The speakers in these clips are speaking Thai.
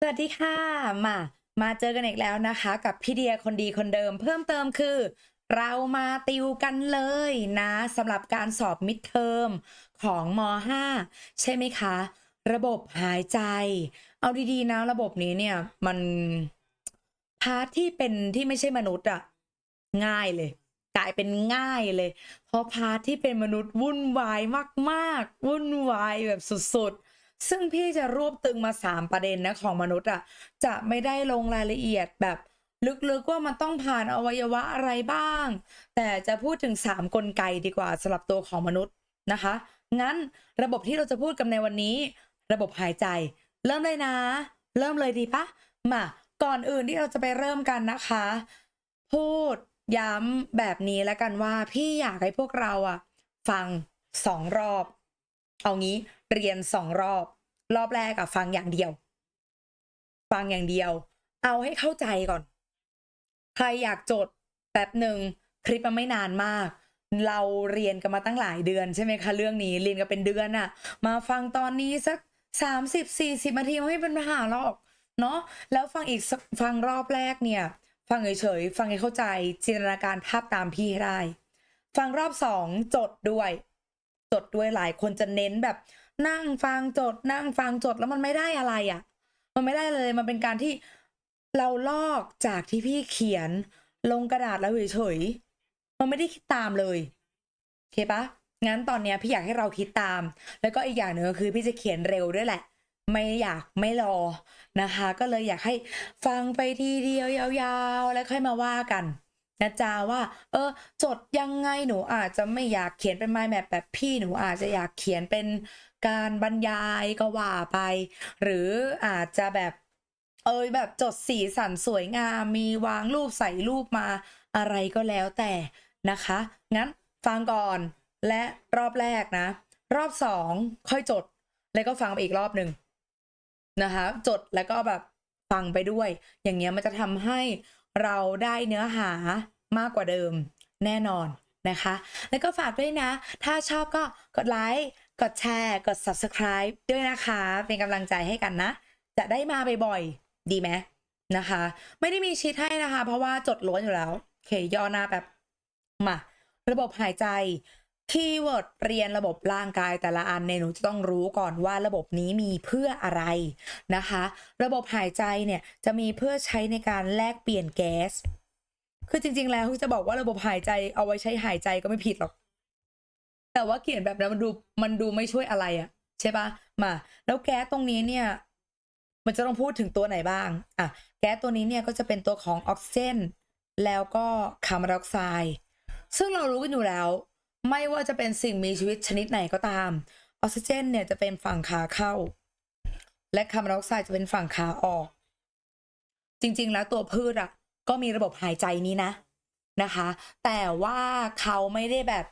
สวัสดีค่ะ มา มาเจอกันอีกแล้วนะคะ กับพี่เดียคนดีคนเดิม เพิ่มเติมคือ เรามาติวกันเลยนะสำหรับการสอบมิดเทอมของม .5 ใช่ไหมคะ ระบบหายใจ เอาดีๆนะระบบนี้เนี่ย มันพาร์ทที่เป็นที่ไม่ใช่มนุษย์อะง่ายเลย กลายเป็นง่ายเลย เพราะพาร์ทที่เป็นมนุษย์วุ่นวายมาก ๆ วุ่นวายแบบสุดๆ ซึ่งพี่จะรวบตึงมา 3 ประเด็นนะของมนุษย์อะจะไม่ได้ลงรายละเอียดแบบลึกๆว่ามันต้องผ่านอวัยวะอะไรบ้าง แต่จะพูดถึง 3 กลไกดีกว่าสำหรับตัวของมนุษย์นะคะ งั้นระบบที่เราจะพูดกันในวันนี้ ระบบหายใจ เริ่มเลยนะ เริ่มเลยดีปะมาก่อนอื่นที่เราจะไปเริ่มกันนะคะ พูดย้ำแบบนี้แล้วกันว่าพี่อยากให้พวกเราอะฟังสองรอบ เอางี้ เรียนสองรอบ รอบแรกอะฟังอย่างเดียว ฟังอย่างเดียว เอาให้เข้าใจก่อน ใครอยากจดแป๊บหนึ่งคลิปมันไม่นานมาก เราเรียนกันมาตั้งหลายเดือนใช่ไหมคะเรื่องนี้เรียนกันเป็นเดือนอะมาฟังตอนนี้สักสามสิบสี่สิบนาทีมันไม่เป็นปัญหาหรอกเนาะแล้วฟังอีกสักฟังรอบแรกเนี่ย ฟังเฉยๆฟังให้เข้าใจจินตนาการภาพตามพี่ให้ได้ ฟังรอบสองจดด้วย จดด้วยหลายคนจะเน้นแบบ นั่งฟังจด นั่งฟังจดแล้วมันไม่ได้อะไรอะ่ะ มันไม่ได้เลยมันเป็นการที่เราลอกจากที่พี่เขียนลงกระดาษแล้วเฉยๆมันไม่ได้คิดตามเลยโอเคปะงั้นตอนเนี้ยพี่อยากให้เราคิดตาม แล้วก็อีกอย่างหนึ่งก็คือพี่จะเขียนเร็วด้วยแหละ ไม่อยากไม่รอนะคะ ก็เลยอยากให้ฟังไปทีเดียวยาวๆ แล้วค่อยมาว่ากัน นะจ๊ะว่า เออ จดยังไงหนูอาจจะไม่อยากเขียนเป็น mind map แบบพี่หนูอาจจะอยากเขียนเป็นการบรรยายก็ว่าไป หรืออาจจะแบบเอยแบบจดสีสันสวยงามมีวางรูปใส่รูปมาอะไรก็แล้วแต่นะคะ งั้นฟังก่อนและรอบแรกนะ รอบสองค่อยจด แล้วก็ฟังไปอีกรอบหนึ่งนะคะ จดแล้วก็แบบฟังไปด้วย อย่างเงี้ยมันจะทำให้ เราได้เนื้อหามากกว่าเดิมแน่นอนนะคะ แล้วก็ฝากด้วยนะ ถ้าชอบก็กดไลค์ กดแชร์ กด subscribe ด้วยนะคะ เป็นกำลังใจให้กันนะ จะได้มาบ่อยๆ ดีไหมนะคะ ไม่ได้มีชีทให้นะคะ เพราะว่าจดล้วนอยู่แล้ว โอเค ย่อหน้าแบบ มา ระบบหายใจ คีย์เวิร์ดเรียนระบบร่างกายแต่ละอันเนี่ยหนูจะต้องรู้ก่อนว่าระบบนี้มีเพื่ออะไรนะคะ ระบบหายใจเนี่ยจะมีเพื่อใช้ในการแลกเปลี่ยนแก๊ส คือจริง ๆ แล้วจะบอกว่าระบบหายใจเอาไว้ใช้หายใจก็ไม่ผิดหรอก แต่ว่าเขียนแบบนั้นมันดูมันดูไม่ช่วยอะไรอะใช่ปะมา แล้วแก๊สตรงนี้เนี่ย มันจะต้องพูดถึงตัวไหนบ้างอะแก๊สตัวนี้เนี่ยก็จะเป็นตัวของออกซิเจนแล้วก็คาร์บอนไดออกไซด์ซึ่งเรารู้กันอยู่แล้ว ไม่ว่าจะเป็นสิ่งมีชีวิตชนิดไหนก็ตาม ออกซิเจนเนี่ยจะเป็นฝั่งขาเข้า และคาร์บอนไดออกไซด์จะเป็นฝั่งขาออก จริงๆ แล้วตัวพืชอะ ก็มีระบบหายใจนี้นะนะคะ แต่ว่าเขาไม่ได้แบบ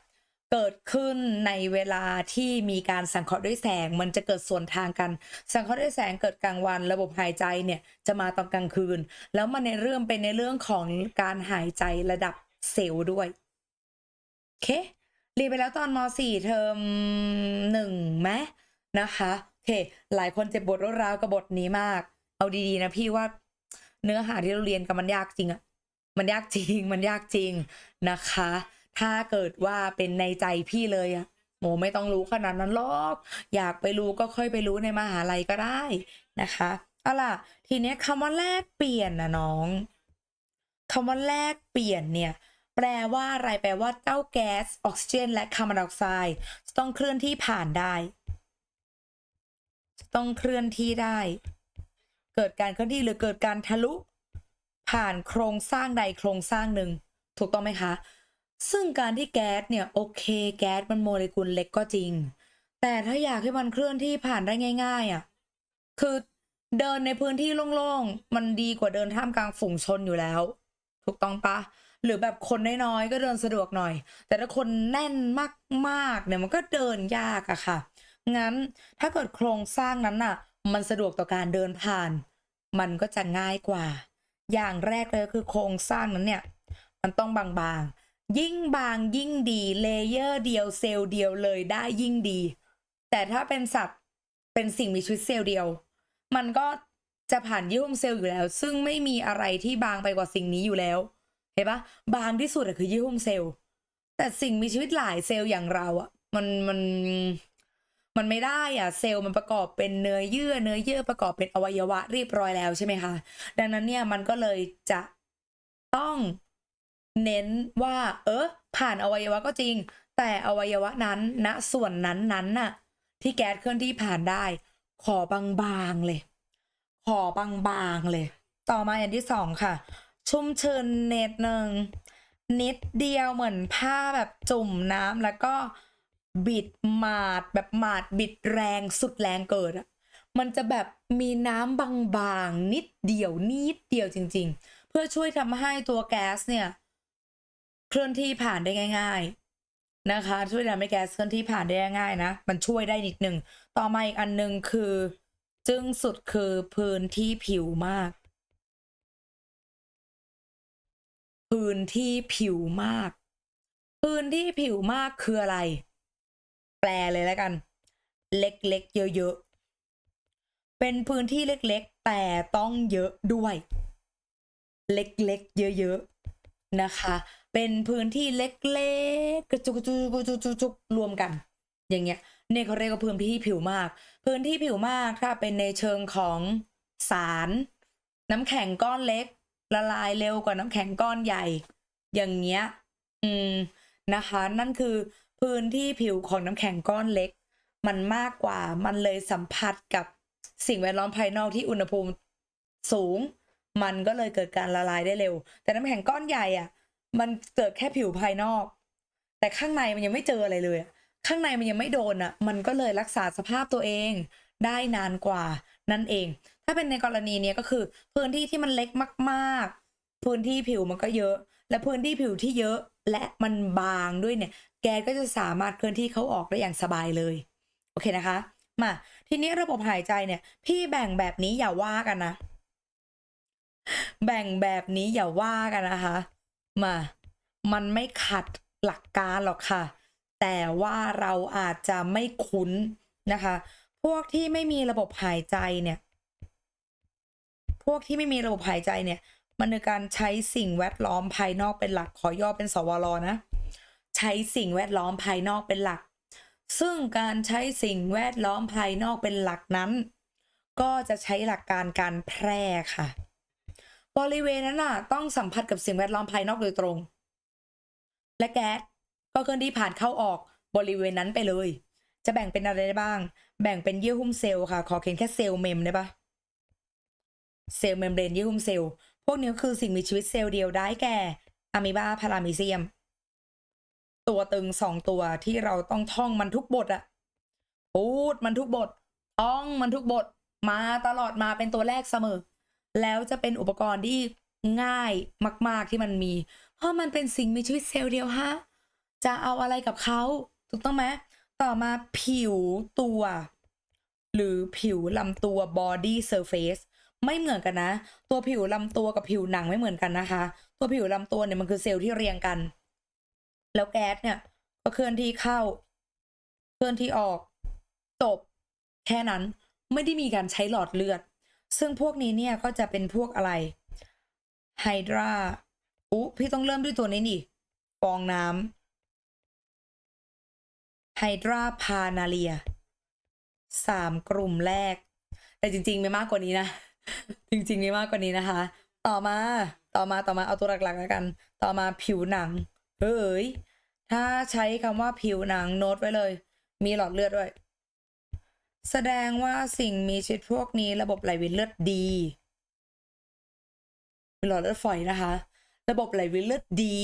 เกิดขึ้นในเวลาที่มีการสังเคราะห์ด้วยแสง มันจะเกิดส่วนทางกัน สังเคราะห์ด้วยแสงเกิดกลางวัน ระบบหายใจเนี่ยจะมาตอนกลางคืน แล้วมันในเรื่องเป็นในเรื่องของการหายใจระดับเซลล์ด้วยโอเค เรียนไปแล้วตอนม .4 เทอมหนึ่งไหมนะคะโอเคหลายคนเจ็บบทรวดร้าวกับบทนี้มาก เอาดีๆนะพี่ว่าเนื้อหาที่เราเรียนกันมันยากจริงอะมันยากจริงมันยากจริงนะคะ ถ้าเกิดว่าเป็นในใจพี่เลยอะโมไม่ต้องรู้ขนาดนั้นหรอก อยากไปรู้ก็ค่อยไปรู้ในมหาลัยก็ได้นะคะเอาล่ะ ทีเนี้ยคำว่าแลกเปลี่ยนนะน้องคำว่าแลกเปลี่ยนเนี่ย แปลว่าอะไรแปลว่าเจ้าแก๊สออกซิเจน และคาร์บอนไดออกไซด์จะต้องเคลื่อนที่ผ่านได้จะต้องเคลื่อนที่ได้ เกิดการเคลื่อนที่หรือเกิดการทะลุ ผ่านโครงสร้างใดโครงสร้างหนึ่ง ถูกต้องไหมคะ ซึ่งการที่แก๊สเนี่ยโอเค แก๊สมันโมเลกุลเล็กก็จริง แต่ถ้าอยากให้มันเคลื่อนที่ผ่านได้ง่ายๆอะ่ะคือเดินในพื้นที่โล่งๆ มันดีกว่าเดินท่ามกลางฝูงชนอยู่แล้ว ถูกต้องปะ หรือแบบคนน้อยๆก็เดินสะดวกหน่อย แต่ถ้าคนแน่นมากๆเนี่ยมันก็เดินยากอะค่ะ งั้นถ้าเกิดโครงสร้างนั้นน่ะมันสะดวกต่อการเดินผ่าน มันก็จะง่ายกว่า อย่างแรกเลยคือโครงสร้างนั้นเนี่ย มันต้องบางๆ ยิ่งบางยิ่งดีเลเยอร์เดียวเซลล์เดียวเลยได้ยิ่งดี แต่ถ้าเป็นสัตว์เป็นสิ่งมีชีวิตเซลล์เดียว มันก็จะผ่านเยื่อหุ้มเซลล์อยู่แล้ว ซึ่งไม่มีอะไรที่บางไปกว่าสิ่งนี้อยู่แล้ว เห็นปะบางที่สุดอะคือเยื่อหุ้มเซลล์ แต่สิ่งมีชีวิตหลายเซลล์อย่างเราอะมันมันมันไม่ได้อะเซลล์มันประกอบเป็นเนื้อเยื่อเนื้อเยื่อประกอบเป็นอวัยวะเรียบร้อยแล้วใช่ไหมคะดังนั้นเนี่ยมันก็เลยจะต้องเน้นว่า เออผ่านอวัยวะก็จริง แต่อวัยวะนั้นณส่วนนั้นนั้นน่ะ ที่แก๊สเคลื่อนที่ผ่านได้ ขอบางๆเลย ขอบางๆเลย ต่อมาอย่างที่สองค่ะ ชุ่มชื้นเน็ดหนึ่งนิดเดียวเหมือนผ้าแบบจุ่มน้ำแล้วก็บิดหมาดแบบหมาดบิดแรงสุดแรงเกิดอะมันจะแบบมีน้ำบางๆนิดเดียวนิดเดียวจริง ๆ เพื่อช่วยทำให้ตัวแก๊สเนี่ยเคลื่อนที่ผ่านได้ง่าย ๆนะคะ ช่วยทำให้แก๊สเคลื่อนที่ผ่านได้ง่ายนะ มันช่วยได้นิดหนึ่งต่อมาอีกอันหนึ่งคือ จึงสุดคือพื้นที่ผิวมาก พื้นที่ผิวมาก พื้นที่ผิวมากคืออะไร แปลเลยแล้วกัน เล็กๆเยอะๆ เป็นพื้นที่เล็กๆ แต่ต้องเยอะด้วย เล็กๆเยอะๆนะคะ เป็นพื้นที่เล็กๆกระจุกกระจุกจุกจุกรวมกัน อย่างเงี้ยเนี่ยเขาเรียกว่าพื้นที่ผิวมาก พื้นที่ผิวมากถ้าเป็นในเชิงของสาร น้ำแข็งก้อนเล็ก ละลายเร็วกว่าน้ำแข็งก้อนใหญ่ อย่างเงี้ย อืมนะคะ นั่นคือพื้นที่ผิวของน้ำแข็งก้อนเล็ก มันมากกว่ามันเลยสัมผัสกับสิ่งแวดล้อมภายนอกที่อุณหภูมิสูง มันก็เลยเกิดการละลายได้เร็ว แต่น้ำแข็งก้อนใหญ่อะ มันเกิดแค่ผิวภายนอก แต่ข้างในมันยังไม่เจออะไรเลยข้างในมันยังไม่โดนอะ มันก็เลยรักษาสภาพตัวเองได้นานกว่านั่นเอง ถ้าเป็นในกรณีเนี้ยก็คือ พื้นที่ที่มันเล็กมากๆ พื้นที่ผิวมันก็เยอะ และพื้นที่ผิวที่เยอะและมันบางด้วยเนี่ย แกสก็จะสามารถเคลื่อนที่เขาออกได้อย่างสบายเลย โอเคนะคะ มา ทีนี้ระบบหายใจเนี่ย พี่แบ่งแบบนี้อย่าว่ากันนะ แบ่งแบบนี้อย่าว่ากันนะคะ มา มันไม่ขัดหลักการหรอกค่ะ แต่ว่าเราอาจจะไม่คุ้นนะคะ พวกที่ไม่มีระบบหายใจเนี่ย พวกที่ไม่มีระบบหายใจเนี่ย มันคือการใช้สิ่งแวดล้อมภายนอกเป็นหลักขอย่อเป็นสวรนะ ใช้สิ่งแวดล้อมภายนอกเป็นหลัก ซึ่งการใช้สิ่งแวดล้อมภายนอกเป็นหลักนั้น ก็จะใช้หลักการการแพร่ค่ะ บริเวณนั้นน่ะต้องสัมผัสกับสิ่งแวดล้อมภายนอกโดยตรง และแก๊สก็เคลื่อนที่ผ่านเข้าออกบริเวณนั้นไปเลย จะแบ่งเป็นอะไรได้บ้าง แบ่งเป็นเยื่อหุ้มเซลล์ค่ะ ขอเขียนแค่เซลล์เมมได้ปะ เซลล์เมมเบรนยื่หุ้มเซลล์พวกนี้คือสิ่งมีชีวิตเซลล์เดียวได้แก่อะมีบาพารามิเซียม ตัวตึงสองตัวที่เราต้องท่องมันทุกบทอะพูดมันทุกบทท่องมันทุกบทมาตลอดมาเป็นตัวแรกเสมอ แล้วจะเป็นอุปกรณ์ที่ง่ายมาก ๆที่มันมี เพราะมันเป็นสิ่งมีชีวิตเซลล์เดียวฮะจะเอาอะไรกับเขาถูกต้องไหมต่อมาผิวตัว หรือผิวลำตัว body surface ไม่เหมือนกันนะ ตัวผิวลำตัวกับผิวหนังไม่เหมือนกันนะคะ ตัวผิวลำตัวเนี่ยมันคือเซลล์ที่เรียงกัน แล้วแก๊สเนี่ยก็เคลื่อนที่เข้า เคลื่อนที่ออกจบแค่นั้นไม่ได้มีการใช้หลอดเลือด ซึ่งพวกนี้เนี่ยก็จะเป็นพวกอะไรไฮดราอุ๊พี่ต้องเริ่มด้วยตัวนี้นี่ฟองน้ำไฮดราพานาเลียสามกลุ่มแรก แต่จริงๆไม่มากกว่านี้นะ จริงๆไม่มากกว่านี้นะคะ ต่อมาต่อมาต่อมาเอาตัวหลักๆแล้วกัน ต่อมาผิวหนังเฮ้ยถ้าใช้คำว่าผิวหนังโน้ตไว้เลย มีหลอดเลือดด้วย แสดงว่าสิ่งมีชีวิตพวกนี้ระบบไหลเวียนเลือดดีหลอดเลือดฝอยนะคะ ระบบไหลเวียนเลือดดี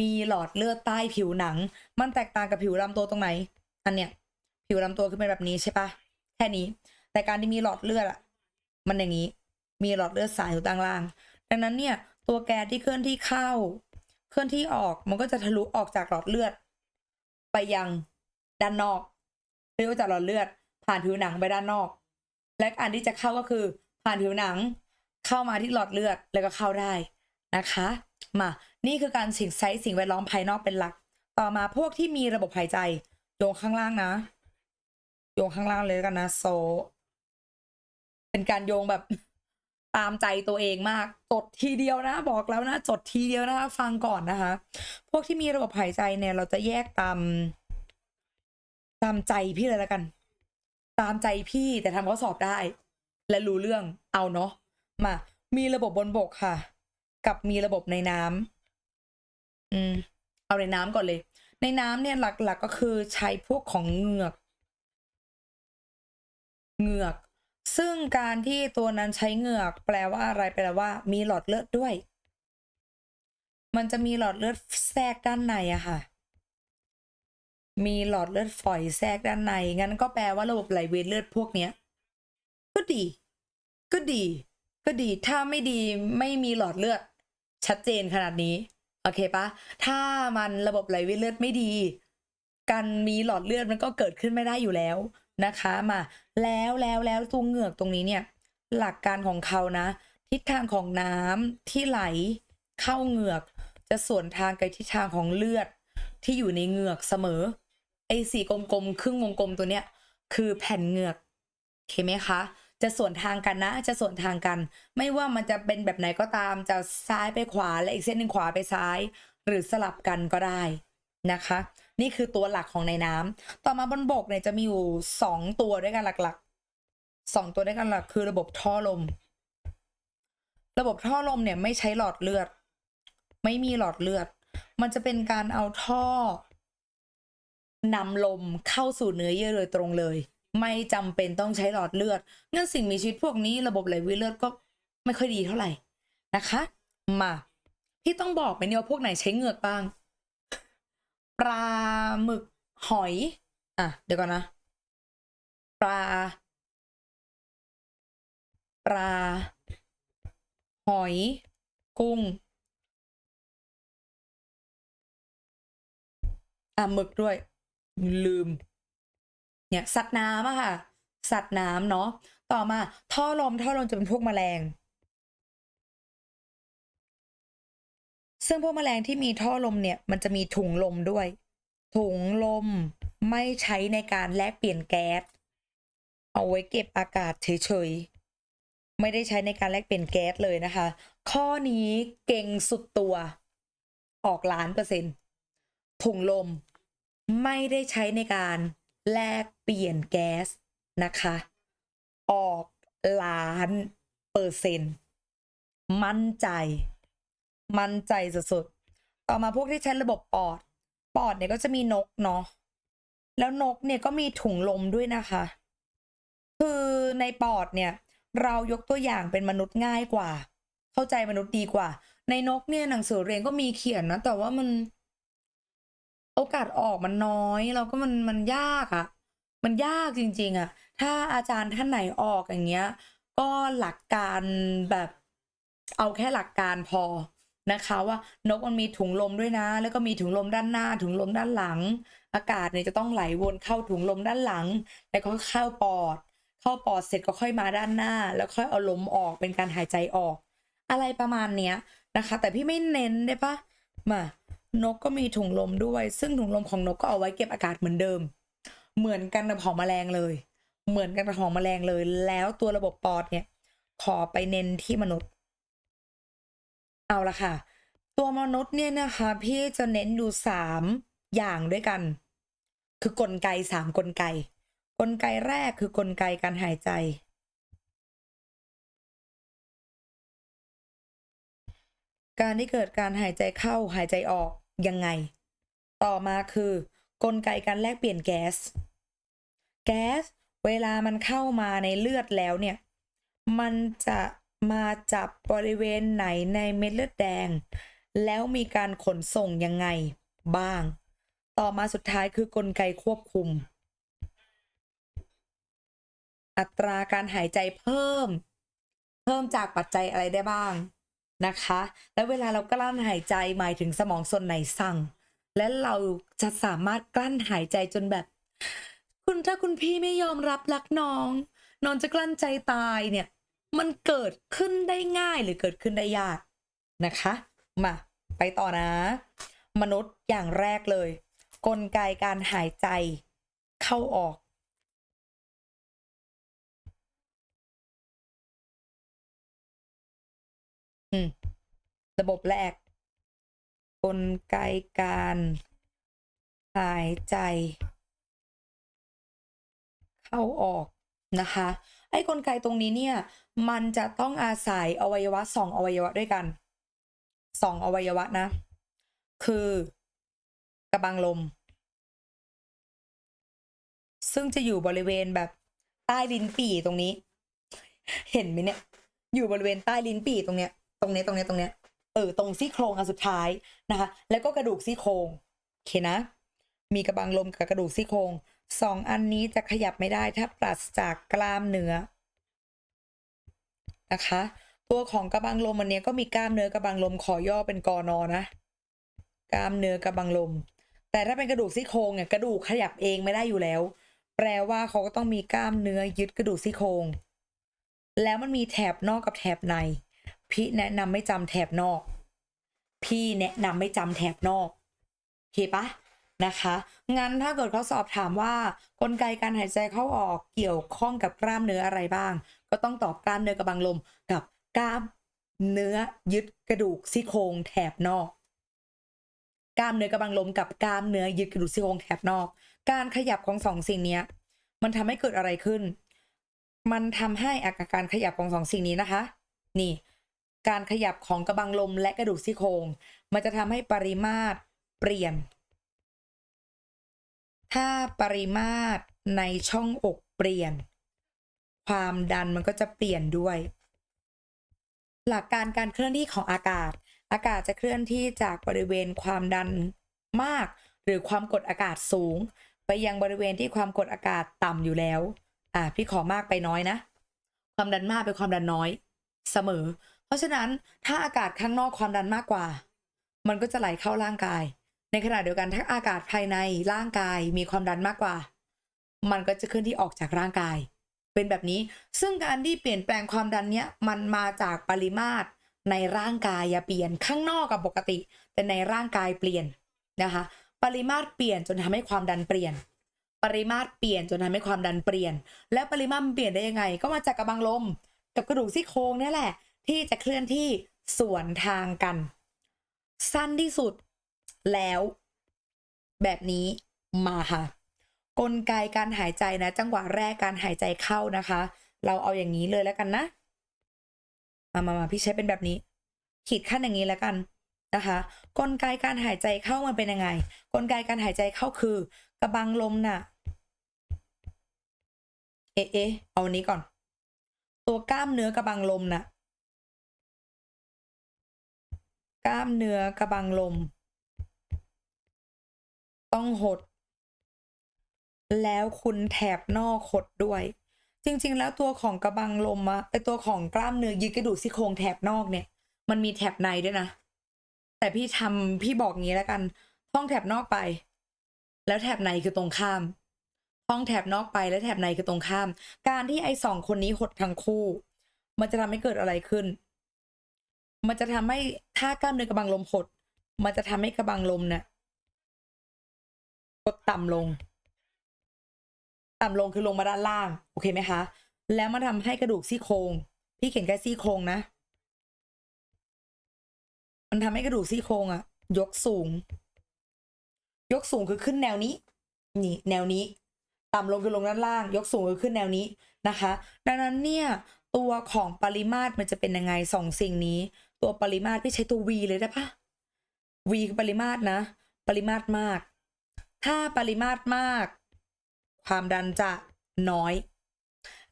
มีหลอดเลือดใต้ผิวหนัง มันแตกต่างกับผิวลำตัวตรงไหนอันเนี้ยผิวลำตัวคือเป็นแบบนี้ใช่ปะแค่นี้ แต่การที่มีหลอดเลือดอะ มันอย่างนี้ มีหลอดเลือดสายอยู่ด้านล่าง ดังนั้นเนี่ย ตัวแกนที่เคลื่อนที่เข้า เคลื่อนที่ออกมันก็จะทะลุออกจากหลอดเลือด ไปยังด้านนอกหรือว่าจากหลอดเลือด ผ่านผิวหนังไปด้านนอก และอันที่จะเข้าก็คือ ผ่านผิวหนัง เข้ามาที่หลอดเลือดแล้วก็เข้าได้นะคะ มา นี่คือการสิ่งใช้สิ่งแวดล้อมภายนอกเป็นหลัก ต่อมาพวกที่มีระบบหายใจโยงข้างล่างนะโยงข้างล่างเลยกันนะโซ เป็นการโยงแบบตามใจตัวเองมากจดทีเดียวนะ บอกแล้วนะจดทีเดียวนะ ฟังก่อนนะคะ พวกที่มีระบบหายใจเนี่ย เราจะแยกตาม ตามใจพี่เลยละกัน ตามใจพี่แต่ทำข้อสอบได้ และรู้เรื่องเอาเนาะมา มีระบบบนบกค่ะ กับมีระบบในน้ำอืม เอาในน้ำก่อนเลย ในน้ำเนี่ยหลักๆก็คือใช้พวกของเหงือก เหงือก ซึ่งการที่ตัวนั้นใช้เหงือก แปลว่าอะไรแปลว่า มีหลอดเลือดด้วย มันจะมีหลอดเลือดแทรกด้านในอะค่ะ มีหลอดเลือดฝอยแทรกด้านใน งั้นก็แปลว่าระบบไหลเวียนเลือดพวกเนี้ย ก็ดี ก็ดี ก็ดี ถ้าไม่ดีไม่มีหลอดเลือด ชัดเจนขนาดนี้ โอเคปะ ถ้ามันระบบไหลเวียนเลือดไม่ดี การมีหลอดเลือดมันก็เกิดขึ้นไม่ได้อยู่แล้วนะคะ มา แล้วแล้วแล้วตัวเหงือกตรงนี้เนี่ย หลักการของเขานะ ทิศทางของน้ำที่ไหลเข้าเหงือก จะสวนทางกับทิศทางของเลือดที่อยู่ในเหงือกเสมอไอ้สีกลมๆครึ่งวงกลมตัวเนี้ยคือแผ่นเหงือกโอเคไหมคะจะสวนทางกันนะ จะสวนทางกัน ไม่ว่ามันจะเป็นแบบไหนก็ตาม จะซ้ายไปขวาและอีกเส้นหนึ่งขวาไปซ้าย หรือสลับกันก็ได้นะคะ นี่คือตัวหลักของในน้ำต่อมาบนบกเนี่ยจะมีอยู่สองตัวด้วยกันหลักๆสองตัวด้วยกันหลักคือระบบท่อลม ระบบท่อลมเนี่ยไม่ใช้หลอดเลือด ไม่มีหลอดเลือด มันจะเป็นการเอาท่อนำลมเข้าสู่เนื้อเยื่อโดยตรงเลย ไม่จำเป็นต้องใช้หลอดเลือดงั้นสิ่งมีชีวิตพวกนี้ระบบไหลเวียนเลือดก็ไม่ค่อยดีเท่าไหร่นะคะ มา พี่ต้องบอกไหมเนี่ยว่าพวกไหนใช้เหงือกบ้าง ปลาหมึกหอย อะ เดี๋ยวก่อนนะ ปลา ปลา หอย กุ้ง อะหมึกด้วย ลืม เนี่ย สัตว์น้ำอะค่ะ สัตว์น้ำเนาะ ต่อมา ท่อลม ท่อลมจะเป็นพวกแมลง ซึ่งพวกแมลงที่มีท่อลมเนี่ยมันจะมีถุงลมด้วย ถุงลมไม่ใช้ในการแลกเปลี่ยนแก๊ส เอาไว้เก็บอากาศเฉยๆ ไม่ได้ใช้ในการแลกเปลี่ยนแก๊สเลยนะคะ ข้อนี้เก่งสุดตัว ออกล้านเปอร์เซ็นต์ถุงลมไม่ได้ใช้ในการแลกเปลี่ยนแก๊สนะคะ ออกล้านเปอร์เซ็นต์ มั่นใจ มั่นใจสุดๆ ต่อมาพวกที่ใช้ระบบปอด ปอดเนี่ยก็จะมีนกเนาะ แล้วนกเนี่ยก็มีถุงลมด้วยนะคะ คือในปอดเนี่ย เรายกตัวอย่างเป็นมนุษย์ง่ายกว่า เข้าใจมนุษย์ดีกว่า ในนกเนี่ยหนังสือเรียนก็มีเขียนนะ แต่ว่ามัน โอกาสออกมันน้อยแล้วก็มันมันยากอะ่ะ มันยากจริง ๆอะ่ะ ถ้าอาจารย์ท่านไหนออกอย่างเงี้ย ก็หลักการแบบเอาแค่หลักการพอ นะคะว่านกมันมีถุงลมด้วยนะ แล้วก็มีถุงลมด้านหน้า ถุงลมด้านหลัง อากาศเนี่ยจะต้องไหลวนเข้าถุงลมด้านหลัง แล้วก็เข้าปอด เข้าปอดเสร็จก็ค่อยมาด้านหน้า แล้วค่อยเอาลมออกเป็นการหายใจออก อะไรประมาณเนี้ยนะคะ แต่พี่ไม่เน้นได้ปะมานกก็มีถุงลมด้วย ซึ่งถุงลมของนกก็เอาไว้เก็บอากาศเหมือนเดิม เหมือนกันกับของแมลงเลย เหมือนกันกับของแมลงเลย แล้วตัวระบบปอดเนี่ยขอไปเน้นที่มนุษย์ เอาละค่ะ ตัวมนุษย์เนี่ยนะคะ พี่จะเน้นอยู่สามอย่างด้วยกัน คือกลไกสามกลไก กลไกแรกคือกลไกการหายใจ การที่เกิดการหายใจเข้าหายใจออกยังไง ต่อมาคือกลไกการแลกเปลี่ยนแก๊ส แก๊สเวลามันเข้ามาในเลือดแล้วเนี่ย มันจะ มาจับบริเวณไหนในเม็ดเลือดแดง แล้วมีการขนส่งยังไงบ้าง ต่อมาสุดท้ายคือกลไกควบคุม อัตราการหายใจเพิ่ม เพิ่มจากปัจจัยอะไรได้บ้างนะคะ แล้วเวลาเรากลั้นหายใจหมายถึงสมองส่วนไหนสั่ง และเราจะสามารถกลั้นหายใจจนแบบ คุณถ้าคุณพี่ไม่ยอมรับรักน้องน้องจะกลั้นใจตายเนี่ย มันเกิดขึ้นได้ง่ายหรือเกิดขึ้นได้ยากนะคะ มาไปต่อนะ มนุษย์อย่างแรกเลย กลไกการหายใจเข้าออกระบบแรก กลไกการหายใจ เข้าออกนะคะ ไอ้กลไกตรงนี้เนี่ย มันจะต้องอาศัยอวัยวะสองอวัยวะด้วยกันสองอวัยวะนะ คือกระบังลม ซึ่งจะอยู่บริเวณแบบใต้ลิ้นปี่ตรงนี้ เห็นไหมเนี่ย อยู่บริเวณใต้ลิ้นปี่ตรงเนี้ย ตรงเนี้ยตรงเนี้ยตรงเนี้ยเออตรงซี่โครงอันสุดท้ายนะคะ แล้วก็กระดูกซี่โครงโอเคนะ มีกระบังลมกับกระดูกซี่โครง สองอันนี้จะขยับไม่ได้ถ้าปราศจากกล้ามเนื้อนะคะ ตัวของกระบังลมอันนี้ก็มีกล้ามเนื้อกระบังลมขอย่อเป็นกอนอนะกล้ามเนื้อกระบังลม แต่ถ้าเป็นกระดูกซี่โครงเนี่ยกระดูกขยับเองไม่ได้อยู่แล้ว แปลว่าเขาก็ต้องมีกล้ามเนื้อยึดกระดูกซี่โครงแล้วมันมีแถบนอกกับแถบใน พี่แนะนำไม่จำแถบนอก พี่แนะนำไม่จำแถบนอก โอเคปะ นะคะ งั้นถ้าเกิดเขาสอบถามว่ากลไกการหายใจเข้าออกเกี่ยวข้องกับกล้ามเนื้ออะไรบ้าง ก็ต้องตอบกล้ามเนื้อกระบังลมกับกล้ามเนื้อยึดกระดูกซี่โครงแถบนอก กล้ามเนื้อกระบังลมกับกล้ามเนื้อยึดกระดูกซี่โครงแถบนอก การขยับของสองสิ่งนี้มันทำให้เกิดอะไรขึ้น มันทำให้อาการขยับของสองสิ่งนี้นะคะ นี่ การขยับของกระบังลมและกระดูกซี่โครง มันจะทำให้ปริมาตรเปลี่ยน ถ้าปริมาตรในช่องอกเปลี่ยน ความดันมันก็จะเปลี่ยนด้วย หลักการการเคลื่อนที่ของอากาศ อากาศจะเคลื่อนที่จากบริเวณความดันมาก หรือความกดอากาศสูง ไปยังบริเวณที่ความกดอากาศต่ำอยู่แล้ว อ่าพี่ขอมากไปน้อยนะ ความดันมากเป็นความดันน้อย เสมอ เพราะฉะนั้นถ้าอากาศข้างนอกความดันมากกว่า มันก็จะไหลเข้าร่างกาย ในขณะเดียวกันถ้าอากาศภายในร่างกายมีความดันมากกว่า มันก็จะเคลื่อนที่ออกจากร่างกาย เป็นแบบนี้ซึ่งการที่เปลี่ยนแปลงความดันเนี้ยมันมาจากปริมาตรในร่างกายอย่าเปลี่ยนข้างนอกกับปกติ แต่ในร่างกายเปลี่ยนนะคะ ปริมาตรเปลี่ยนจนทำให้ความดันเปลี่ยน ปริมาตรเปลี่ยนจนทำให้ความดันเปลี่ยน แล้วปริมาตรเปลี่ยนได้ยังไง ก็มาจากกระบังลม กับกระดูกซี่โครงนี่แหละ ที่จะเคลื่อนที่สวนทางกัน สั้นที่สุด แล้ว แบบนี้มาค่ะ กลไกการหายใจนะ จังหวะแรกการหายใจเข้านะคะ เราเอาอย่างนี้เลยแล้วกันนะ มามามาพี่ใช้เป็นแบบนี้ ขีดขั้นอย่างนี้แล้วกันนะคะ กลไกการหายใจเข้ามันเป็นยังไง กลไกการหายใจเข้าคือกระบังลมน่ะเอ๊ะเอ๊ะเอาอันนี้ก่อน ตัวกล้ามเนื้อกระบังลมน่ะกล้ามเนื้อกระบังลม ต้องหด แล้วคุณแถบนอกหดด้วย จริง ๆ แล้วตัวของกระบังลมอะไอตัวของกล้ามเนื้อยึดกระดูกซี่โครงแถบนอกเนี่ย มันมีแถบในด้วยนะ แต่พี่ทำพี่บอกงี้แล้วกันท่องแถบนอกไป แล้วแถบในคือตรงข้ามท่องแถบนอกไปแล้วแถบในคือตรงข้าม การที่ไอสองคนนี้หดทั้งคู่ มันจะทำให้เกิดอะไรขึ้น มันจะทำให้ถ้ากล้ามเนื้อกระบังลมหด มันจะทำให้กระบังลมเนี่ย กดต่ำลง ต่ำลงคือลงมาด้านล่าง โอเคไหมคะ แล้วมันทำให้กระดูกซี่โครงพี่เขียนแค่ซี่โครงนะ มันทำให้กระดูกซี่โครงอะยกสูง ยกสูงคือขึ้นแนวนี้ นี่ แนวนี้ ต่ำลงคือลงด้านล่าง ยกสูงคือขึ้นแนวนี้นะคะ ดังนั้นเนี่ยตัวของปริมาตรมันจะเป็นยังไงสองสิ่งนี้ ตัวปริมาตรพี่ใช้ตัว v เลยได้ปะ v คือปริมาตรนะ ปริมาตรมาก ถ้าปริมาตรมาก ความดันจะน้อย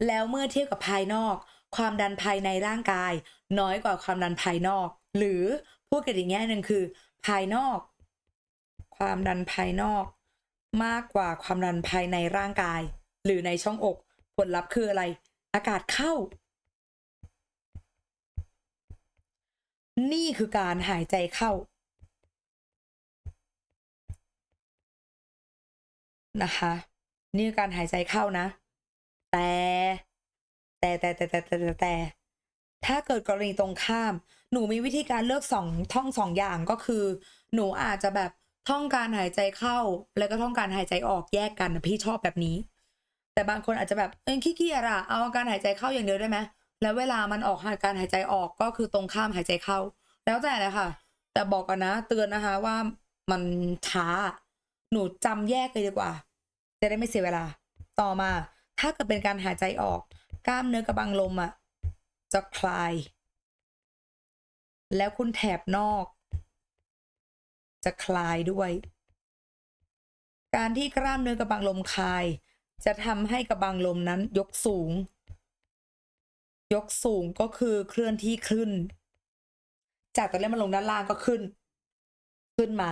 แล้วเมื่อเทียบกับภายนอก ความดันภายในร่างกาย น้อยกว่าความดันภายนอก หรือพูดกันอีกแง่หนึ่งคือ ภายนอก ความดันภายนอก มากกว่าความดันภายในร่างกาย หรือในช่องอก ผลลัพธ์คืออะไร อากาศเข้า นี่คือการหายใจเข้า นะคะ นี่คือการหายใจเข้านะแต่แต่ แต่แต่แต่แต่แต่แต่ ถ้าเกิดกรณีตรงข้าม หนูมีวิธีการเลือกสองท่องสองอย่างก็คือ หนูอาจจะแบบท่องการหายใจเข้า แล้วก็ท่องการหายใจออกแยกกันพี่ชอบแบบนี้ แต่บางคนอาจจะแบบเอ้ยขี้เกียจอะเอาการหายใจเข้าอย่างเดียวได้ไหมแล้วเวลามันออกการหายใจออกก็คือตรงข้ามหายใจเข้า แล้วแต่เลยค่ะ แต่บอกกันนะ เตือนนะคะว่ามันช้า หนูจำแยกเลยดีกว่า จะได้ไม่เสียเวลา ต่อมา ถ้าเกิดเป็นการหายใจออก กล้ามเนื้อกระบังลมอะจะคลาย แล้วคุณแถบนอก จะคลายด้วย การที่กล้ามเนื้อกระบังลมคลาย จะทำให้กระบังลมนั้นยกสูง ยกสูงก็คือเคลื่อนที่ขึ้น จากตอนแรกมันลงด้านล่างก็ขึ้น ขึ้นมา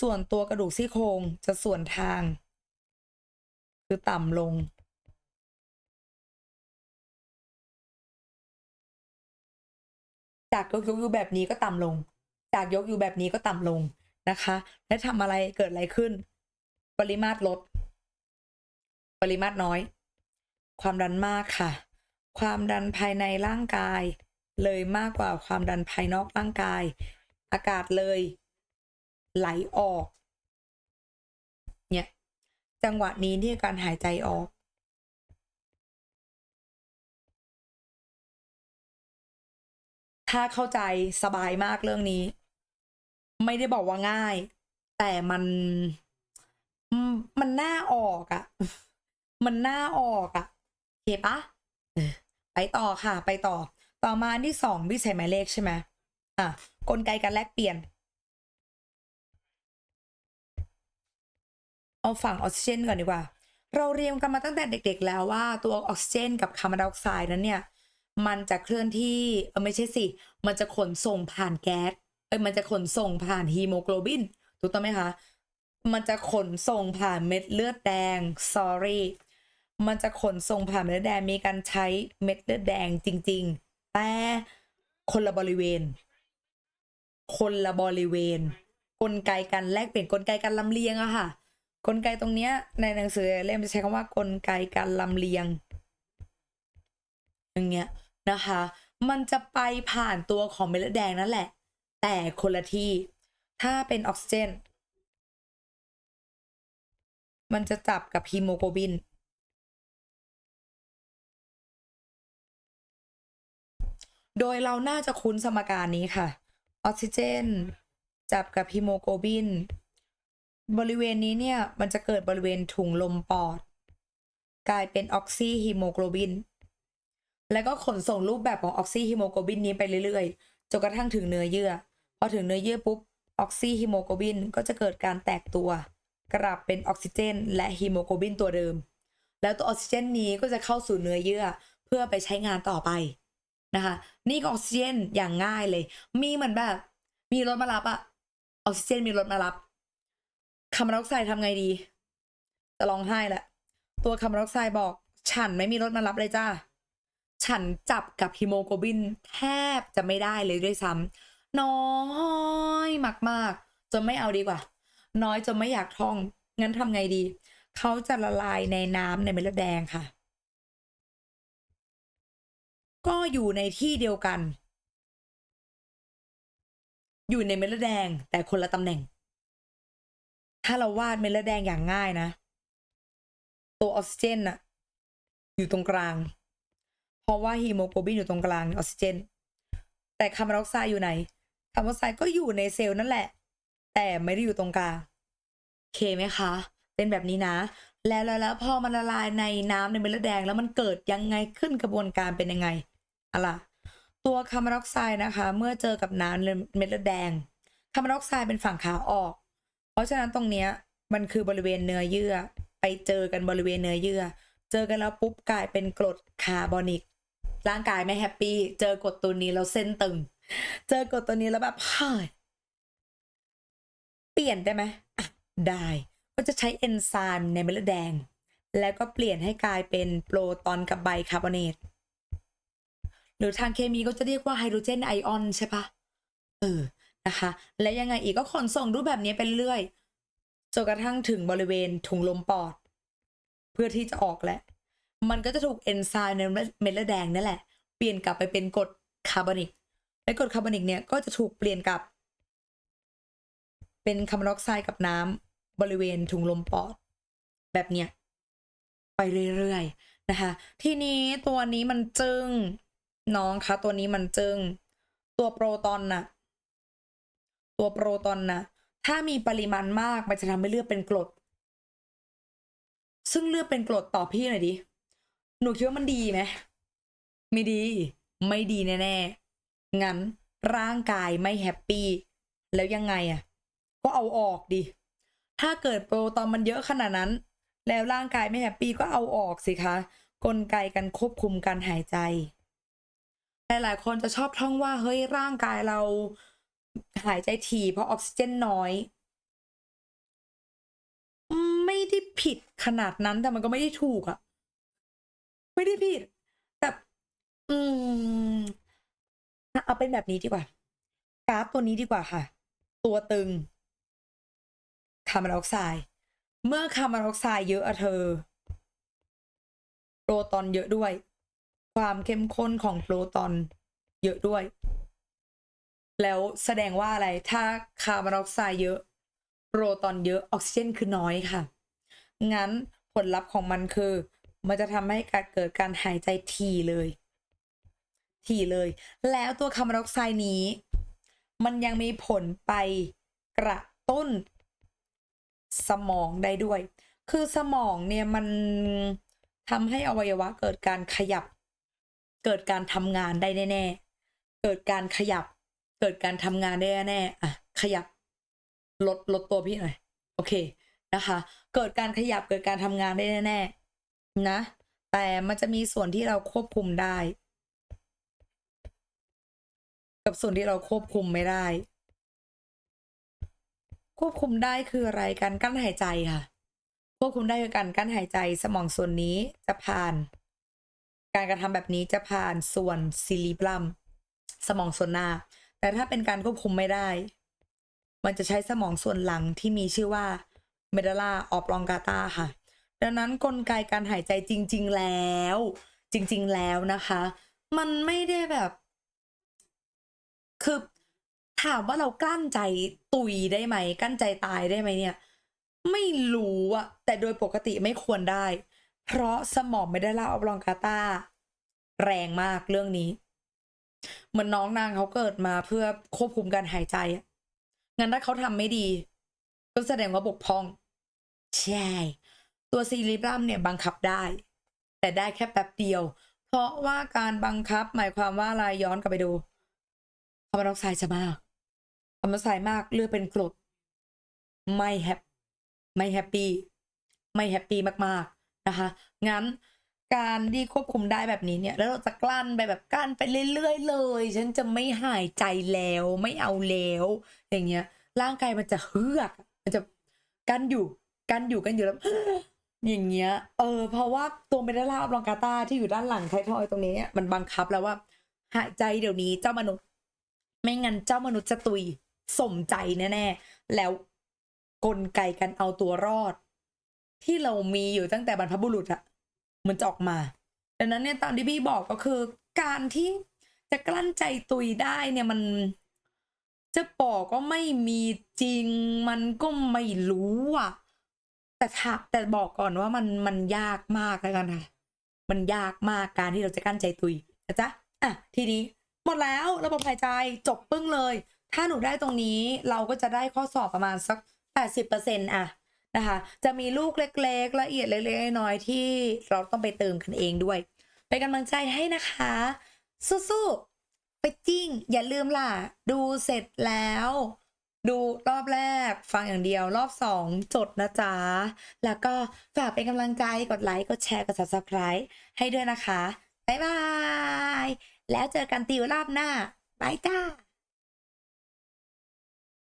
ส่วนตัวกระดูกซี่โครงจะส่วนทาง คือต่ำลง จากยกยกอยู่แบบนี้ก็ต่ำลง จากยกอยู่แบบนี้ก็ต่ำลงนะคะ และทำอะไรเกิดอะไรขึ้น ปริมาตรลด ปริมาตรน้อย ความดันมากค่ะ ความดันภายในร่างกาย เลยมากกว่าความดันภายนอกร่างกาย อากาศเลย ไหลออก เนี่ย จังหวะนี้ที่การหายใจออก ถ้าเข้าใจสบายมากเรื่องนี้ ไม่ได้บอกว่าง่าย แต่มัน มันน่าออกอะมันน่าออกอะโอเคปะไปต่อค่ะ ไปต่อ ต่อมาที่สองพี่ใส่หมายเลขใช่ไหมอะกลไกการแลกเปลี่ยน เอาฝั่งออกซิเจนก่อนดีกว่า เราเรียนกันมาตั้งแต่เด็ก ๆ แล้วว่าตัวออกซิเจนกับคาร์บอนไดออกไซด์นั้นเนี่ย มันจะเคลื่อนที่เออไม่ใช่สิ มันจะขนส่งผ่านแก๊ส เอ้ยมันจะขนส่งผ่านฮีโมโกลบิน ถูกต้องไหมคะ มันจะขนส่งผ่านเม็ดเลือดแดง sorry มันจะขนส่งผ่านเม็ดเลือดแดงมีการใช้เม็ดเลือดแดงจริง ๆ แต่คนละบริเวณ คนละบริเวณ กลไกการแลกเปลี่ยนกลไกการลำเลียงอะค่ะ กลไกตรงเนี้ยในหนังสือเล่มจะใช้คำว่ากลไกการลำเลียง อย่างเงี้ยนะคะ มันจะไปผ่านตัวของเม็ดเลือดแดงนั่นแหละ แต่คนละที่ ถ้าเป็นออกซิเจน มันจะจับกับฮีโมโกลบิน โดยเราน่าจะคุ้นสมการนี้ค่ะ ออกซิเจน จับกับฮีโมโกลบิน บริเวณนี้เนี่ยมันจะเกิดบริเวณถุงลมปอด กลายเป็นออกซิฮีโมโกลบิน แล้วก็ขนส่งรูปแบบของออกซิฮีโมโกลบินนี้ไปเรื่อยๆจนกระทั่งถึงเนื้อเยื่อ พอถึงเนื้อเยื่อปุ๊บออกซิฮีโมโกลบินก็จะเกิดการแตกตัว กลับเป็นออกซิเจน และฮีโมโกลบินตัวเดิม แล้วตัวออกซิเจนนี้ก็จะเข้าสู่เนื้อเยื่อเพื่อไปใช้งานต่อไปนะคะ นี่ก็ออกซิเจนอย่างง่ายเลย มีเหมือนแบบ มีรถมารับอะออกซิเจนมีรถมารับ คาร์บอนไดออกไซด์ทำไงดีจะร้องไห้แหละ ตัวคาร์บอนไดออกไซด์บอก ฉันไม่มีรถมารับเลยจ้าฉันจับกับฮีโมโกลบินแทบจะไม่ได้เลยด้วยซ้ำน้อยมากๆจนไม่เอาดีกว่า น้อยจนไม่อยากท่อง งั้นทำไงดี เขาจะละลายในน้ำในเม็ดเลือดแดงค่ะ ก็อยู่ในที่เดียวกัน อยู่ในเม็ดเลือดแดงแต่คนละตำแหน่ง ถ้าเราวาดเม็ดเลือดแดงอย่างง่ายนะ ตัวออกซิเจนอะอยู่ตรงกลาง เพราะว่าฮีโมโกลบินอยู่ตรงกลางออกซิเจน แต่คาร์บอนไดออกไซด์อยู่ไหนคาร์บอนไดออกไซด์ก็อยู่ในเซลล์นั่นแหละ แต่ไม่ได้อยู่ตรงกลางโอเคไหมคะ เป็นแบบนี้นะ แล้วแล้วลวพอมันละลายในน้ำในเม็ดเลือดแดง แล้วมันเกิดยังไงขึ้นกระบวนการเป็นยังไงอะล่ะตัวคาร์บอนไดออกไซด์นะคะ เมื่อเจอกับน้ำในเม็ดเลือดแดงคาร์บอนไดออกไซด์เป็นฝั่งขาออก เพราะฉะนั้นตรงเนี้ยมันคือบริเวณเนื้อเยื่อ ไปเจอกันบริเวณเนื้อเยื่อ เจอกันแล้วปุ๊บกลายเป็นกรดคาร์บอนิก ร่างกายไม่แฮปปี้เจอกรดตัวนี้แล้วเส้นตึง เจอกรดตัวนี้แล้วแบบเฮ้ยเปลี่ยนได้ไหมได้ก็จะใช้เอนไซม์ในเม็ดเลือดแดง แล้วก็เปลี่ยนให้กลายเป็นโปรตอนกับไบคาร์บอเนตหรือทางเคมีก็จะเรียกว่าไฮโดรเจนไอออนใช่ปะเออ นะคะ และยังไงอีกก็ขนส่งรูปแบบนี้ไปเรื่อยจนกระทั่งถึงบริเวณถุงลมปอด เพื่อที่จะออกแหละ มันก็จะถูกเอนไซม์ในเม็ดเลือดแดงนั่นแหละ เปลี่ยนกลับไปเป็นกรดคาร์บอนิก และกรดคาร์บอนิกเนี่ยก็จะถูกเปลี่ยนกลับ เป็นคาร์บอนไดออกไซด์กับน้ำบริเวณถุงลมปอด แบบเนี้ยไปเรื่อยๆนะคะ ทีนี้ตัวนี้มันจึงน้องคะตัวนี้มันจึง ตัวโปรตอนน่ะ ตัวโปรตอนนะ ถ้ามีปริมาณมากมันจะทำให้เลือดเป็นกรด ซึ่งเลือดเป็นกรดตอบพี่หน่อยดิ หนูคิดว่ามันดีไหมไม่ดี ไม่ดีแน่ๆ งั้นร่างกายไม่แฮปปี้ แล้วยังไงอะ ก็เอาออกดิ ถ้าเกิดโปรตอนมันเยอะขนาดนั้น แล้วร่างกายไม่แฮปปี้ก็เอาออกสิคะ กลไกการควบคุมการหายใจ หลายๆคนจะชอบท่องว่าเฮ้ยร่างกายเรา หายใจถี่เพราะออกซิเจนน้อย ไม่ได้ผิดขนาดนั้นแต่มันก็ไม่ได้ถูกอะไม่ได้ผิด แต่อืมเอาเป็นแบบนี้ดีกว่ากราฟตัวนี้ดีกว่าค่ะ ตัวตึงคาร์บอนไดออกไซด์เมื่อคาร์บอนไดออกไซด์เยอะอะเธอโปรตอนเยอะด้วย ความเข้มข้นของโปรตอนเยอะด้วย แล้วแสดงว่าอะไรถ้าคาร์บอนไดออกไซด์เยอะโปรตอนเยอะออกซิเจนคือน้อยค่ะ งั้นผลลัพธ์ของมันคือ มันจะทำให้การเกิดการหายใจถี่เลยถี่เลย แล้วตัวคาร์บอนไดออกไซด์นี้ มันยังมีผลไปกระตุ้น สมองได้ด้วย คือสมองเนี่ยมันทำให้อวัยวะเกิดการขยับ เกิดการทำงานได้แน่ๆเกิดการขยับ เกิดการทำงานได้แน่ๆอะขยับลดลดตัวพี่หน่อย โอเคนะคะ เกิดการขยับเกิดการทำงานได้แน่ๆนะ แต่มันจะมีส่วนที่เราควบคุมได้ กับส่วนที่เราควบคุมไม่ได้ ควบคุมได้คืออะไรการกั้นหายใจค่ะ ควบคุมได้คือการกั้นหายใจสมองส่วนนี้จะผ่าน การกระทำแบบนี้จะผ่านส่วนซิลิบลัมสมองส่วนหน้า แต่ถ้าเป็นการควบคุมไม่ได้ มันจะใช้สมองส่วนหลังที่มีชื่อว่าเมด a ล a ออ l ลองกาตาค่ะ ดังนั้นกลไกการหายใจจริง ๆแล้ว จริง ๆ แล้วนะคะ มันไม่ได้แบบ คือถามว่าเรากลั้นใจตุยได้ไหมกลั้นใจตายได้ไหมเนี่ย ไม่รู้อะแต่โดยปกติไม่ควรได้ เพราะสมองไม่ได้ล่าออฟลองกาตาแรงมากเรื่องนี้ เหมือนน้องนางเขาเกิดมาเพื่อควบคุมการหายใจอะงั้นถ้าเขาทำไม่ดี ก็แสดงว่าบกพร่อง ใช่ ตัวซีรีบรัมเนี่ยบังคับได้ แต่ได้แค่แป๊บเดียว เพราะว่าการบังคับหมายความว่าอะไรย้อนกลับไปดูคาร์บอนไดออกไซด์จะมากคาร์บอนไดออกไซด์มากเลือดเป็นกรดไม่แฮปไม่แฮปปี้ไม่แฮปปี้มากๆนะคะ งั้น การที่ควบคุมได้แบบนี้เนี่ย แล้วเราจะกลั้นไปแบบกลั้นไปเรื่อยๆเลย ฉันจะไม่หายใจแล้วไม่เอาแล้ว อย่างเงี้ย ร่างกายมันจะเฮือก มันจะกันอยู่กันอยู่กันอยู่แล้วอย่างเงี้ย เออ เพราะว่าตัวเมดาลาออฟลองกาตาที่อยู่ด้านหลังไททอยตรงนี้เนี่ยมันบังคับแล้วว่า หายใจเดี๋ยวนี้เจ้ามนุษย์ ไม่งั้นเจ้ามนุษย์จะตุยสมใจแน่ๆแล้วกลไกการเอาตัวรอด ที่เรามีอยู่ตั้งแต่บรรพบุรุษอะ มันจะออกมา ดังนั้นเนี่ยตามที่พี่บอกก็คือ การที่จะกลั้นใจตุยได้เนี่ยมันจะบอกก็ไม่มีจริง มันก็ไม่รู้อะ แต่ถ้าแต่บอกก่อนว่ามันมันยากมากแล้วกันค่ะมันยากมากการที่เราจะกั้นใจตุยนะจ๊ะอะทีนี้หมดแล้วระบบหายใจจบปึ้งเลย ถ้าหนูได้ตรงนี้เราก็จะได้ข้อสอบประมาณสัก 80%อะ นะคะ จะมีลูกเล็กๆ ละเอียดเล็กๆน้อยๆที่เราต้องไปเติมกันเองด้วย เป็นกำลังใจให้นะคะ สู้ๆ ไปจิ้ง อย่าลืมล่ะ ดูเสร็จแล้ว ดูรอบแรก ฟังอย่างเดียว รอบสองจดนะจ๊ะ แล้วก็ฝากเป็นกำลังใจ กดไลค์ กดแชร์ กด subscribe ให้ด้วยนะคะ บ๊ายบาย แล้วเจอกันติวรอบหน้าบายจ้า